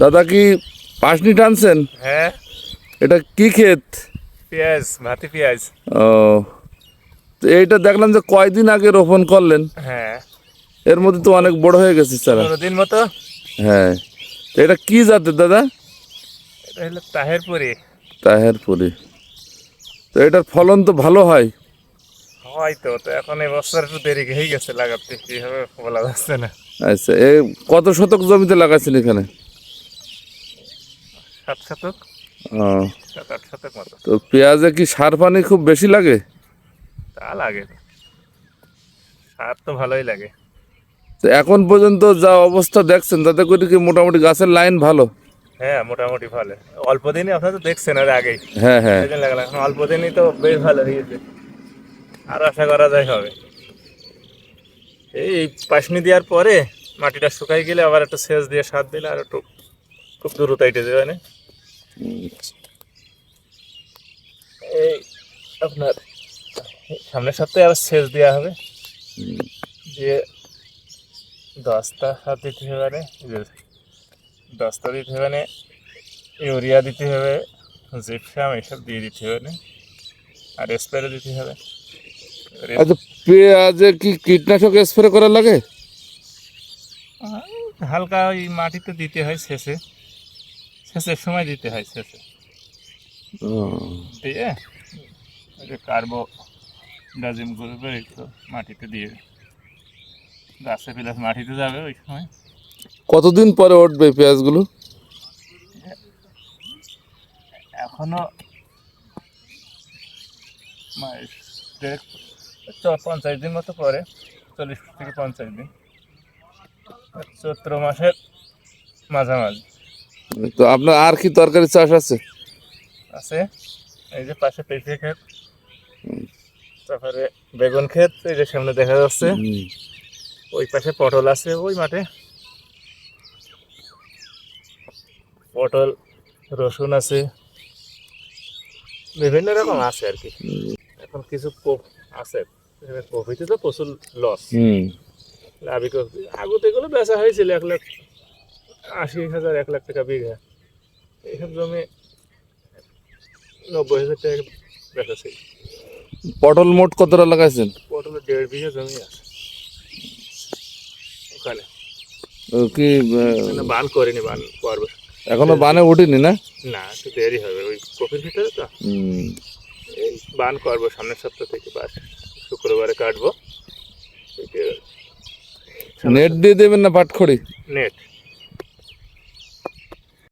দাদা কি পাশনি টানছেন? হ্যাঁ। এটা কি ক্ষেত? পেঁয়াজ মাটি পেঁয়াজ। ও তো এইটা দেখলাম যে কয়দিন আগে রোপণ করলেন? হ্যাঁ। এর মধ্যে তো অনেক বড় হয়ে গেছে চারা। দিন মতো। হ্যাঁ। এটা কি জাতের দাদা? এটা হলো তাহেরপুরি। তাহেরপুরি। তো এটার ফলন তো ভালো হয়? হয়তো তো এখন এই বছর একটু দেরি হয়ে গেছে লাগাতে কীভাবে বলা যাচ্ছে না। আচ্ছা এ কত শতক জমিতে লাগাচ্ছেন এখানে? সাত শতক সাত আট শতক মতো। তো পেঁয়াজে কি সার পানি খুব বেশি লাগে? তা লাগে সার তো ভালোই লাগে। তো এখন পর্যন্ত যা অবস্থা দেখছেন তাতে করে কি মোটামুটি গাছের লাইন ভালো? হ্যাঁ মোটামুটি ভালো। অল্প দিনই আপনারা তো দেখছেন আর আগেই। হ্যাঁ হ্যাঁ। এখন অল্প দিনই তো বেশ ভালো হয়েছে। আরও আশা করা যায় হবে। এই পাশনি দেওয়ার পরে মাটিটা শুকাই গেলে আবার একটা সেচ দিয়ে সার দিলে আর একটু খুব দ্রুত এটে যাবে না? এই আপনার সামনের সপ্তাহে আবার সেচ দেওয়া হবে। দিয়ে দশটা সার দিতে হবে মানে দশটা দিতে হবে মানে ইউরিয়া দিতে হবে জিপসাম এসব দিয়ে দিতে হবে না আর স্প্রে দিতে হবে। আচ্ছা পেঁয়াজে কি কীটনাশক স্প্রে করা লাগে? হালকা ওই মাটিতে দিতে হয় শেষে। শেষের সময় দিতে হয় শেষে। দিয়ে ওই যে কার্বো ডাজিম গ্রুপের একটু মাটিতে দিয়ে গাছে প্লাস মাটিতে যাবে ওই সময়। কতদিন পরে উঠবে পেঁয়াজগুলো? এখনও পঞ্চাশ দিন মতো পরে চল্লিশ থেকে পঞ্চাশ দিন। চৈত্র মাসের মাঝামাঝি। তো আপনার আর কি তরকারি চাষ আছে? আছে। এই যে পাশে পেঁপে ক্ষেত তারপরে বেগুন ক্ষেত এই যে সামনে দেখা যাচ্ছে। ওই পাশে পটল আছে ওই মাঠে। পটল রসুন আছে। বিভিন্ন রকম আছে আর কি। এখন কিছু কপ- আছে। কপিতে তো প্রচুর লস হুম। লাভি কপি আগতে এগুলো বেচা হয়েছিল এক লাখ আশি হাজার এক লাখ টাকা বিঘা। এইসব জমি নব্বই হাজার টাকা বেচা পটল মোট কতটা লাগাইছেন? পটল দেড় বিঘা জমি আছে। ওখানে। কি বান করিনি বান করবে। এখনও বানে উঠিনি না? না একটু দেরি হবে ওই কপির ভিতরে তো। এই বান করব সামনের সপ্তাহ থেকে বাস শুক্রবারে কাটবো। নেট দিয়ে দেবেন না পাটখড়ি? নেট।